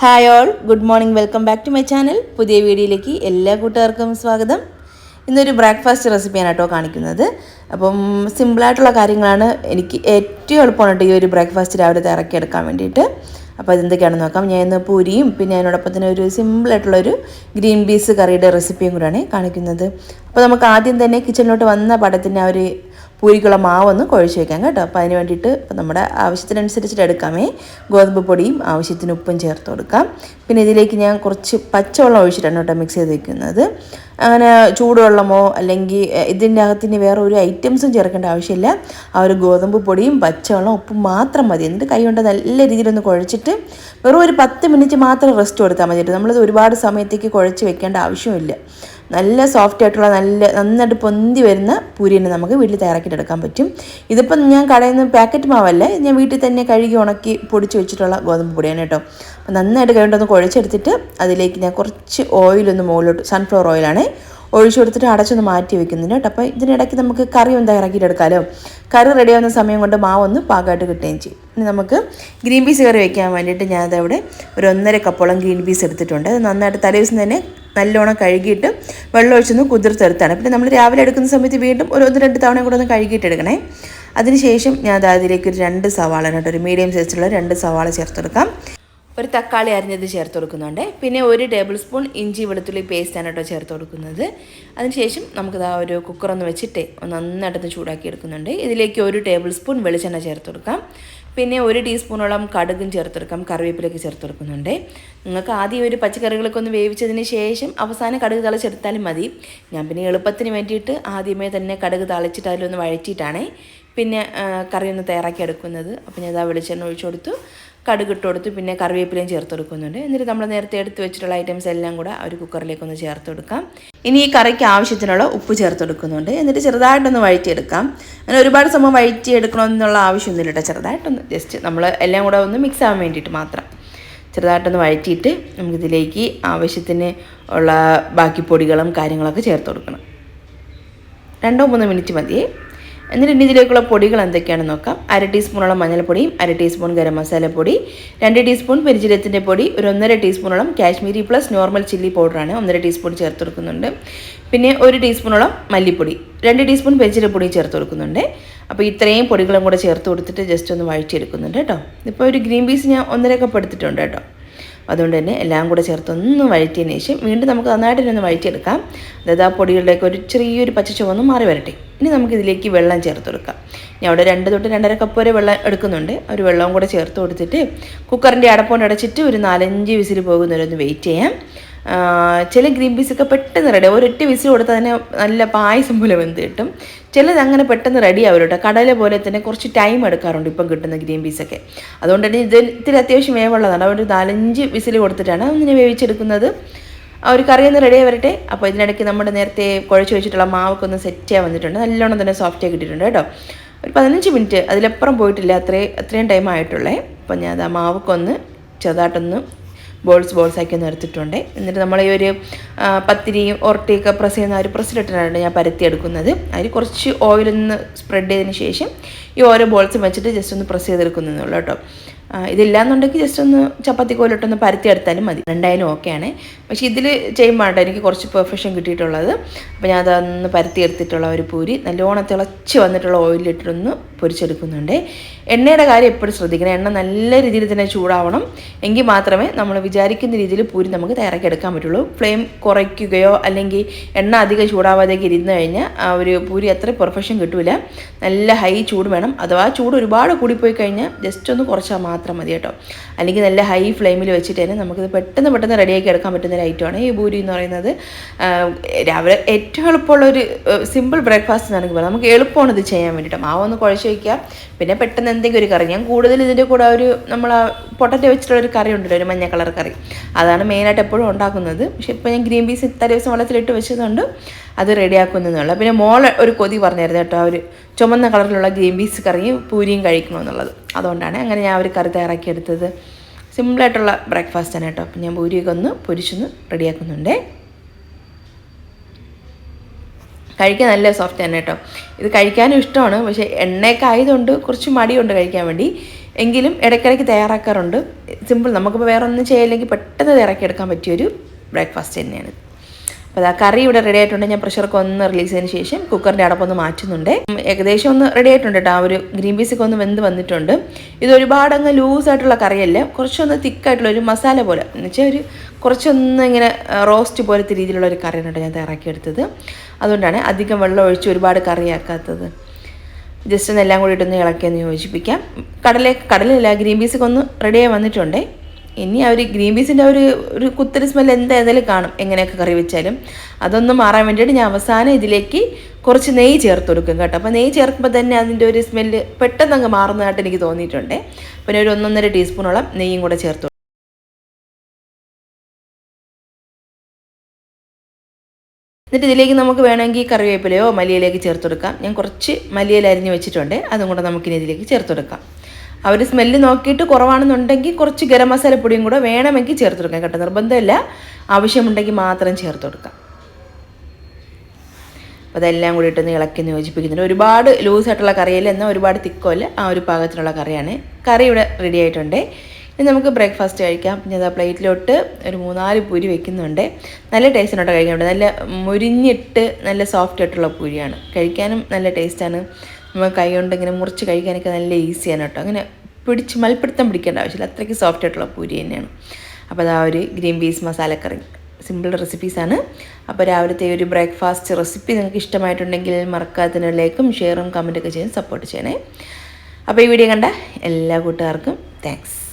Hi all good morning welcome back to my channel പുതിയ വീഡിയോയിലേക്ക് എല്ലാ കൂട്ടുകാർക്കും സ്വാഗതം. ഇന്നൊരു ബ്രേക്ക്ഫാസ്റ്റ് റെസിപ്പിയാണ് കേട്ടോ കാണിക്കുന്നത്. അപ്പം സിമ്പിളായിട്ടുള്ള കാര്യങ്ങളാണ് എനിക്ക് ഏറ്റവും എളുപ്പമാണ് ഈ ഒരു ബ്രേക്ക്ഫാസ്റ്റ് രാവിലെ തയ്യാറാക്കിയെടുക്കാൻ വേണ്ടിയിട്ട്. അപ്പോൾ അതെന്തൊക്കെയാണെന്ന് നോക്കാം. ഞാൻ ഇന്ന് പൂരിയും പിന്നെ അതിനോടൊപ്പം തന്നെ ഒരു സിമ്പിളായിട്ടുള്ളൊരു ഗ്രീൻ പീസ് കറിയുടെ റെസിപ്പിയും കൂടെയാണ് കാണിക്കുന്നത്. അപ്പോൾ നമുക്ക് ആദ്യം തന്നെ കിച്ചണിലോട്ട് വന്ന പടത്തിന്റെ ആ ഒരു പൂരിക്കുള്ള മാവൊന്ന് കുഴച്ച് വയ്ക്കാം കേട്ടോ. അപ്പോൾ അതിന് വേണ്ടിയിട്ട് നമ്മുടെ ആവശ്യത്തിനനുസരിച്ചിട്ട് എടുക്കാമേ. ഗോതമ്പ് പൊടിയും ആവശ്യത്തിന് ഉപ്പും ചേർത്ത് കൊടുക്കാം. പിന്നെ ഇതിലേക്ക് ഞാൻ കുറച്ച് പച്ചവെള്ളം ഒഴിച്ചിട്ടാണ് കേട്ടോ മിക്സ് ചെയ്ത് വയ്ക്കുന്നത് അങ്ങനെ ചൂടുവെള്ളമോ അല്ലെങ്കിൽ ഇതിന്റെ അകത്തിന് വേറെ ഒരു ഐറ്റംസും ചേർക്കേണ്ട ആവശ്യമില്ല. ആ ഒരു ഗോതമ്പ് പൊടിയും പച്ചവെള്ളം ഉപ്പും മാത്രം മതി. എന്നിട്ട് കൈ കൊണ്ട് നല്ല രീതിയിലൊന്ന് കുഴച്ചിട്ട് വെറും ഒരു പത്ത് മിനിറ്റ് മാത്രം റെസ്റ്റ് കൊടുത്താൽ മതി നമ്മളിത് ഒരുപാട് സമയത്തേക്ക് കുഴച്ച് വെക്കേണ്ട ആവശ്യമില്ല നല്ല സോഫ്റ്റ് ആയിട്ടുള്ള നല്ല നന്നായിട്ട് പൊന്തി വരുന്ന പൂരി തന്നെ നമുക്ക് വീട്ടിൽ തയ്യാറാക്കിയിട്ട് എടുക്കാൻ പറ്റും. ഇതിപ്പം ഞാൻ കടയിൽ നിന്ന് പാക്കറ്റ് മാവല്ല ഞാൻ വീട്ടിൽ തന്നെ കഴുകി ഉണക്കി പൊടിച്ച് വെച്ചിട്ടുള്ള ഗോതമ്പ് പൊടിയാണ് കേട്ടോ. അപ്പം നന്നായിട്ട് കഴിഞ്ഞിട്ടൊന്ന് കുഴച്ചെടുത്തിട്ട് അതിലേക്ക് ഞാൻ കുറച്ച് ഓയിലൊന്ന് മുകളിലോട്ട് സൺഫ്ലവർ ഓയിലാണ് ഒഴിച്ചു കൊടുത്തിട്ട് അടച്ചൊന്ന് മാറ്റി വെക്കുന്നുണ്ട് കേട്ടോ. അപ്പോൾ ഇതിനിടയ്ക്ക് നമുക്ക് കറി ഒന്ന് തയ്യാറാക്കിയിട്ട് എടുക്കാമല്ലോ കറി റെഡിയാവുന്ന സമയം കൊണ്ട് മാവൊന്ന് പാകമായിട്ട് കിട്ടുകയും ചെയ്യും. ഇനി നമുക്ക് ഗ്രീൻ പീസ് കറി വയ്ക്കാൻ വേണ്ടിയിട്ട് ഞാനതവിടെ ഒരു ഒന്നര കപ്പോളം ഗ്രീൻ പീസ് എടുത്തിട്ടുണ്ട്. അത് നന്നായിട്ട് തലേദിവസം തന്നെ നല്ലോണം കഴുകിയിട്ട് വെള്ളം ഒഴിച്ചൊന്ന് കുതിർത്തെടുത്താണ്. പിന്നെ നമ്മൾ രാവിലെ എടുക്കുന്ന സമയത്ത് വീണ്ടും ഒരു ഒന്ന് രണ്ട് തവണയും കൂടെ ഒന്ന് കഴുകിയിട്ട് എടുക്കണേ അതിനുശേഷം ഞാൻ അത് അതിലേക്ക് ഒരു രണ്ട് സവാള കേട്ടോ ഒരു മീഡിയം സൈസിലുള്ള രണ്ട് സവാള ചേർത്തെടുക്കാം. ഒരു തക്കാളി അരിഞ്ഞത് ചേർത്ത് കൊടുക്കുന്നുണ്ട്. പിന്നെ ഒരു ടേബിൾ സ്പൂൺ ഇഞ്ചി വെളുത്തുള്ളി പേസ്റ്റാണ് കേട്ടോ ചേർത്ത് കൊടുക്കുന്നത്. അതിനുശേഷം നമുക്കിത് ആ ഒരു കുക്കറൊന്ന് വെച്ചിട്ട് നന്നായിട്ടൊന്ന് ചൂടാക്കി എടുക്കുന്നുണ്ട് ഇതിലേക്ക് ഒരു ടേബിൾ സ്പൂൺ വെളിച്ചെണ്ണ ചേർത്ത് കൊടുക്കാം. പിന്നെ ഒരു ടീസ്പൂണോളം കടുകും ചേർത്തെടുക്കാം കറിവേപ്പിലൊക്കെ ചേർത്ത് കൊടുക്കുന്നുണ്ട്. നിങ്ങൾക്ക് ആദ്യം ഒരു പച്ചക്കറികളൊക്കെ ഒന്ന് വേവിച്ചതിന് ശേഷം അവസാനം കടുക് തളിച്ചെടുത്താലും മതി. ഞാൻ പിന്നെ എളുപ്പത്തിന് വേണ്ടിയിട്ട് ആദ്യമേ തന്നെ കടുക് തളിച്ചിട്ട് അതിലൊന്ന് വഴറ്റിയിട്ടാണ് പിന്നെ കറി ഒന്ന് തയ്യാറാക്കി എടുക്കുന്നത് അപ്പോൾ ഞാൻ ഇതാ വെളിച്ചെണ്ണ ഒഴിച്ചു കൊടുത്തു. കടുക് ഇട്ട് കൊടുത്ത് പിന്നെ കറിവേപ്പിലയും ചേർത്ത് കൊടുക്കുന്നുണ്ട് എന്നിട്ട് നമ്മൾ നേരത്തെ എടുത്ത് വെച്ചിട്ടുള്ള ഐറ്റംസ് എല്ലാം കൂടെ ഒരു കുക്കറിലേക്ക് ഒന്ന് ചേർത്ത് കൊടുക്കാം ഇനി ഈ കറിക്ക് ആവശ്യത്തിനുള്ള ഉപ്പ് ചേർത്ത് കൊടുക്കുന്നുണ്ട് എന്നിട്ട് ചെറുതായിട്ടൊന്ന് വഴറ്റിയെടുക്കാം. അങ്ങനെ ഒരുപാട് സമയം വഴറ്റിയെടുക്കണമെന്നുള്ള ആവശ്യമൊന്നുമില്ല കേട്ടോ. ചെറുതായിട്ടൊന്ന് ജസ്റ്റ് നമ്മൾ എല്ലാം കൂടെ ഒന്ന് മിക്സ് ആവാൻ വേണ്ടിയിട്ട് മാത്രം. ചെറുതായിട്ടൊന്ന് വഴറ്റിയിട്ട് നമുക്കിതിലേക്ക് ആവശ്യത്തിന് ഉള്ള ബാക്കി പൊടികളും കാര്യങ്ങളൊക്കെ ചേർത്ത് കൊടുക്കണം രണ്ടോ മൂന്നോ മിനിറ്റ് മതിയേ. എന്നിട്ട് ഇനി ഇതിലേക്കുള്ള പൊടികൾ എന്തൊക്കെയാണെന്ന് നോക്കാം. അര ടീസ്പൂണോളം മഞ്ഞൾപ്പൊടിയും അര ടീസ്പൂൺ ഗരം മസാലപ്പൊടി രണ്ട് ടീസ്പൂൺ പെരിചിരത്തിന്റെ പൊടി ഒരു ഒന്നര ടീസ്പൂണോളം കാശ്മീരി പ്ലസ് നോർമൽ ചില്ലി പൗഡറാണ് ഒന്നര ടീസ്പൂൺ ചേർത്ത് കൊടുക്കുന്നുണ്ട്. പിന്നെ ഒരു ടീസ്പൂണോളം മല്ലിപ്പൊടി രണ്ട് ടീസ്പൂൺ പെരിചീരപ്പൊടി ചേർത്ത് കൊടുക്കുന്നുണ്ട്. അപ്പോൾ ഇത്രയും പൊടികളും കൂടെ ചേർത്ത് കൊടുത്തിട്ട് ജസ്റ്റ് ഒന്ന് വഴറ്റിയെടുക്കുന്നുണ്ട് കേട്ടോ. ഇപ്പോൾ ഒരു ഗ്രീൻ പീസ് ഞാൻ ഒന്നര കപ്പ് എടുത്തിട്ടുണ്ട് കേട്ടോ. അതുകൊണ്ട് തന്നെ എല്ലാം കൂടെ ചേർത്ത് ഒന്ന് വഴറ്റിയതിന് ശേഷം വീണ്ടും നമുക്ക് നന്നായിട്ട് തന്നെ ഒന്ന് വഴറ്റിയെടുക്കാം. അതായത് ആ പൊടികളിലേക്ക് ഒരു ചെറിയൊരു പച്ച ചുവന്ന് മാറി വരട്ടെ. ഇനി നമുക്കിതിലേക്ക് വെള്ളം ചേർത്ത് കൊടുക്കാം. ഞാൻ അവിടെ രണ്ട് തൊട്ട് രണ്ടര കപ്പ് വരെ വെള്ളം എടുക്കുന്നുണ്ട്. ഒരു വെള്ളവും കൂടെ ചേർത്ത് കൊടുത്തിട്ട് കുക്കറിന്റെ അടപ്പോണ്ട് അടച്ചിട്ട് ഒരു നാലഞ്ച് വിസിൽ പോകുന്നവരെ ഒന്ന് വെയിറ്റ് ചെയ്യാം. ചില ഗ്രീൻ പീസൊക്കെ പെട്ടെന്ന് റെഡി ഒരൊറ്റ വിസിൽ കൊടുത്താൽ തന്നെ നല്ല പായസം പോലെ വെന്ത് കിട്ടും. ചിലത് അങ്ങനെ പെട്ടെന്ന് റെഡി ആവും കേട്ടോ കടല പോലെ തന്നെ കുറച്ച് ടൈം എടുക്കാറുണ്ട് ഇപ്പം കിട്ടുന്ന ഗ്രീൻ പീസൊക്കെ അതുകൊണ്ട് തന്നെ ഇത് ഇത്തിരി അത്യാവശ്യം വേവുള്ളതാണ്. ഒരു നാലഞ്ച് വിസിൽ കൊടുത്തിട്ടാണ് ഒന്നിനെ വേവിച്ചെടുക്കുന്നത്. ആ ഒരു കറി ഒന്ന് റെഡി വരട്ടെ. അപ്പോൾ ഇതിനിടയ്ക്ക് നമ്മുടെ നേരത്തെ കുഴച്ച് വെച്ചിട്ടുള്ള മാവൊക്കെ ഒന്ന് സെറ്റ് ചെയ്യാൻ വന്നിട്ടുണ്ട്. നല്ലോണം തന്നെ സോഫ്റ്റ് ആയി കിട്ടിയിട്ടുണ്ട് കേട്ടോ. ഒരു പതിനഞ്ച് മിനിറ്റ് അതിലപ്പുറം പോയിട്ടില്ല. അത്രയും അത്രയും ടൈം ആയിട്ടുള്ളേ. അപ്പോൾ ഞാൻ അത് ആ മാവൊക്കെ ഒന്ന് ചെറുതായിട്ടൊന്ന് ബോൾസ് ബോൾസാക്കി ഒന്ന് എടുത്തിട്ടുണ്ട്. എന്നിട്ട് നമ്മൾ ഈ ഒരു പത്തിരിയും ഒറട്ടിയൊക്കെ പ്രസ് ചെയ്യുന്ന ആ ഒരു പ്രസ്സിലിട്ടാണ് ഞാൻ പരത്തി എടുക്കുന്നത്. അതിൽ കുറച്ച് ഓയിലൊന്ന് സ്പ്രെഡ് ചെയ്തതിന് ശേഷം ഈ ഓരോ ബോൾസും വെച്ചിട്ട് ജസ്റ്റ് ഒന്ന് പ്രസ് ചെയ്തെടുക്കുന്നതേ ഉള്ളൂ കേട്ടോ. ഇതില്ലാന്നുണ്ടെങ്കിൽ ജസ്റ്റ് ഒന്ന് ചപ്പാത്തി കോലിട്ടൊന്ന് പരത്തി എടുത്താലും മതി. രണ്ടായാലും ഓക്കെയാണ് പക്ഷേ ഇതിൽ ചെയ്യുമ്പോൾ കേട്ടോ എനിക്ക് കുറച്ച് പെർഫെക്ഷൻ കിട്ടിയിട്ടുള്ളത്. അപ്പോൾ ഞാൻ അതൊന്ന് പരത്തി എടുത്തിട്ടുള്ള ഒരു പൂരി നല്ലോണം തിളച്ച് വന്നിട്ടുള്ള ഓയിലിട്ടൊന്ന് പൊരിച്ചെടുക്കുന്നുണ്ട്. എണ്ണയുടെ കാര്യം എപ്പോഴും ശ്രദ്ധിക്കണം. എണ്ണ നല്ല രീതിയിൽ തന്നെ ചൂടാവണം. എങ്കിൽ മാത്രമേ നമ്മൾ വിചാരിക്കുന്ന രീതിയിൽ പൂരി നമുക്ക് തയ്യാറാക്കി എടുക്കാൻ പറ്റുള്ളൂ. ഫ്ലെയിം കുറയ്ക്കുകയോ അല്ലെങ്കിൽ എണ്ണ അധികം ചൂടാവാതേക്ക് ഇരുന്ന് കഴിഞ്ഞാൽ ആ ഒരു പൂരി അത്ര പെർഫെക്ഷൻ കിട്ടില്ല നല്ല ഹൈ ചൂട് വേണം. അഥവാ ചൂട് ഒരുപാട് കൂടിപ്പോയി കഴിഞ്ഞാൽ ജസ്റ്റ് ഒന്ന് കുറച്ചാൽ മതി കേട്ടോ. അല്ലെങ്കിൽ നല്ല ഹൈ ഫ്ലെയിമിൽ വെച്ചിട്ട് തന്നെ നമുക്കിത് പെട്ടെന്ന് പെട്ടെന്ന് റെഡിയാക്കി എടുക്കാൻ പറ്റുന്ന ഒരു ഐറ്റമാണ് ഈ ബൂരി എന്ന് പറയുന്നത്. രാവിലെ ഏറ്റവും എളുപ്പമുള്ള ഒരു സിമ്പിൾ ബ്രേക്ക്ഫാസ്റ്റ് എന്നാണ് പറയുന്നത് നമുക്ക് എളുപ്പമാണ് ഇത് ചെയ്യാൻ വേണ്ടിയിട്ട്. മാവൊന്ന് കുഴച്ച് വയ്ക്കുക പിന്നെ പെട്ടെന്ന് എന്തെങ്കിലും ഒരു കറി. ഞാൻ കൂടുതൽ ഇതിന്റെ കൂടെ ഒരു നമ്മൾ പൊട്ടറ്റോ വെച്ചിട്ടുള്ള ഒരു കറി ഉണ്ടല്ലോ ഒരു മഞ്ഞ കളർ കറി. അതാണ് മെയിനായിട്ട് എപ്പോഴും ഉണ്ടാക്കുന്നത്. പക്ഷേ ഇപ്പോൾ ഞാൻ ഗ്രീൻ പീസ് ഇത്ര ദിവസം വെള്ളത്തിലിട്ട് വെച്ചതുകൊണ്ട് അത് റെഡിയാക്കുന്നുള്ള പിന്നെ മോൾ ഒരു കൊതി പറഞ്ഞായിരുന്നു കേട്ടോ ഒരു ചുമന്ന കളറിലുള്ള ഗ്രീൻ പീസ് കറിയും പൂരിയും കഴിക്കണമെന്നുള്ളത് അതുകൊണ്ടാണ് അങ്ങനെ ഞാൻ ഒരു കറി തയ്യാറാക്കിയെടുത്തത്. സിമ്പിളായിട്ടുള്ള ബ്രേക്ക്ഫാസ്റ്റ് തന്നെ കേട്ടോ. അപ്പം ഞാൻ പൂരിയൊക്കെ ഒന്ന് പൊരിച്ചൊന്ന് റെഡിയാക്കുന്നുണ്ടേ. കഴിക്കാൻ നല്ല സോഫ്റ്റ് തന്നെ കേട്ടോ. ഇത് കഴിക്കാനും ഇഷ്ടമാണ് പക്ഷേ എണ്ണയൊക്കെ ആയതുകൊണ്ട് കുറച്ച് മടിയുണ്ട് കഴിക്കാൻ വേണ്ടി. എങ്കിലും ഇടയ്ക്കിടയ്ക്ക് തയ്യാറാക്കാറുണ്ട്. സിമ്പിൾ നമുക്കിപ്പോൾ വേറെ ഒന്നും ചെയ്യില്ലെങ്കിൽ പെട്ടെന്ന് തയ്യാറാക്കിയെടുക്കാൻ പറ്റിയൊരു ബ്രേക്ക്ഫാസ്റ്റ് തന്നെയാണ്. അപ്പോൾ ആ കറി ഇവിടെ റെഡി ആയിട്ടുണ്ട്. ഞാൻ പ്രഷറൊക്കെ ഒന്ന് റിലീസ് ചെയ്തതിന് ശേഷം കുക്കറിന്റെ അടപ്പൊന്ന് മാറ്റുന്നുണ്ട്. ഏകദേശം ഒന്ന് റെഡി ആയിട്ടുണ്ട് കേട്ടോ ആ ഒരു ഗ്രീൻ പീസൊക്കെ ഒന്ന് വെന്ത് വന്നിട്ടുണ്ട്. ഇത് ഒരുപാട് അങ്ങ് ലൂസായിട്ടുള്ള കറിയല്ല. കുറച്ചൊന്ന് തിക്കായിട്ടുള്ള ഒരു മസാല പോലെ. എന്ന് വെച്ചാൽ ഒരു കുറച്ചൊന്ന് ഇങ്ങനെ റോസ്റ്റ് പോലത്തെ രീതിയിലുള്ള ഒരു കറിയാണ് കേട്ടോ ഞാൻ തയ്യാറാക്കിയെടുത്തത്. അതുകൊണ്ടാണ് അധികം വെള്ളം ഒഴിച്ച് ഒരുപാട് കറിയാക്കാത്തത്. ജസ്റ്റ് ഒന്ന് എല്ലാം കൂടി ഇട്ടൊന്ന് ഇളക്കിയൊന്ന് യോജിപ്പിക്കാം. കടല കടലില്ല ഗ്രീൻ പീസൊക്കെ ഒന്ന് റെഡിയായി വന്നിട്ടുണ്ടേ. ഇനി ആ ഒരു ഗ്രീൻ പീസിന്റെ ഒരു ഒരു കുത്തരി സ്മെൽ എന്തായാലും കാണും. എങ്ങനെയൊക്കെ കറി വെച്ചാലും. അതൊന്നും മാറാൻ വേണ്ടിയിട്ട് ഞാൻ അവസാനം ഇതിലേക്ക് കുറച്ച് നെയ്യ് ചേർത്ത് കൊടുക്കും കേട്ടോ. അപ്പോൾ നെയ്യ് ചേർക്കുമ്പോൾ തന്നെ അതിന്റെ ഒരു സ്മെല്ല് പെട്ടെന്ന് അങ്ങ് മാറുന്നതായിട്ട് എനിക്ക് തോന്നിയിട്ടുണ്ട്. പിന്നെ ഒരു ഒന്നൊന്നര ടീസ്പൂണോളം നെയ്യും കൂടെ ചേർത്ത്. എന്നിട്ട് ഇതിലേക്ക് നമുക്ക് വേണമെങ്കിൽ കറിവേപ്പിലയോ മല്ലിയിലേക്ക് ചേർത്ത് കൊടുക്കാം. ഞാൻ കുറച്ച് മല്ലിയില അരിഞ്ഞ് വെച്ചിട്ടുണ്ട്. അതും കൂടെ നമുക്കിനി ഇതിലേക്ക് ചേർത്ത് കൊടുക്കാം. ഒരു സ്മെല്ല് നോക്കിയിട്ട് കുറവാണെന്നുണ്ടെങ്കിൽ കുറച്ച് ഗരം മസാലപ്പൊടിയും കൂടെ വേണമെങ്കിൽ ചേർത്ത് കൊടുക്കാം കേട്ടോ. നിർബന്ധമില്ല. ആവശ്യമുണ്ടെങ്കിൽ മാത്രം ചേർത്ത് കൊടുക്കാം. അപ്പോൾ അതെല്ലാം കൂടി ഇട്ടൊന്ന് ഇളക്കി യോജിപ്പിക്കുന്നുണ്ട്. ഒരുപാട് ലൂസായിട്ടുള്ള കറിയല്ല എന്നാൽ ഒരുപാട് തിക്കമല്ല ആ ഒരു പാകത്തിനുള്ള കറിയാണ്. കറി ഇവിടെ റെഡി ആയിട്ടുണ്ട്. ഇനി നമുക്ക് ബ്രേക്ക്ഫാസ്റ്റ് കഴിക്കാം. പിന്നെ അതാ പ്ലേറ്റിലോട്ട് ഒരു മൂന്നാൽ പൂരി വെക്കുന്നുണ്ട്. നല്ല ടേസ്റ്റിനോട്ട് കഴിക്കാനുണ്ട് നല്ല മുരിഞ്ഞിട്ട് നല്ല സോഫ്റ്റ് ആയിട്ടുള്ള പൂരിയാണ്. കഴിക്കാനും നല്ല ടേസ്റ്റാണ് നമ്മൾ കൈ കൊണ്ട് ഇങ്ങനെ മുറിച്ച് കഴിക്കാനൊക്കെ നല്ല ഈസിയാണ് കേട്ടോ. അങ്ങനെ പിടിച്ച് മൽപ്പിടുത്തം പിടിക്കേണ്ട ആവശ്യമില്ല. അത്രയ്ക്ക് സോഫ്റ്റ് ആയിട്ടുള്ള പൂരി തന്നെയാണ്. അപ്പോൾ അതാ ഒരു ഗ്രീൻ പീസ് കറി. സിമ്പിൾ റെസിപ്പീസാണ് അപ്പോൾ രാവിലത്തെ ഒരു ബ്രേക്ക്ഫാസ്റ്റ് റെസിപ്പി നിങ്ങൾക്ക് ഇഷ്ടമായിട്ടുണ്ടെങ്കിൽ മറക്കാത്തതിന് ലൈക്കും ഷെയറും കമന്റൊക്കെ ചെയ്ത് സപ്പോർട്ട് ചെയ്യണേ. അപ്പോൾ ഈ വീഡിയോ കണ്ട എല്ലാ കൂട്ടുകാർക്കും താങ്ക്സ്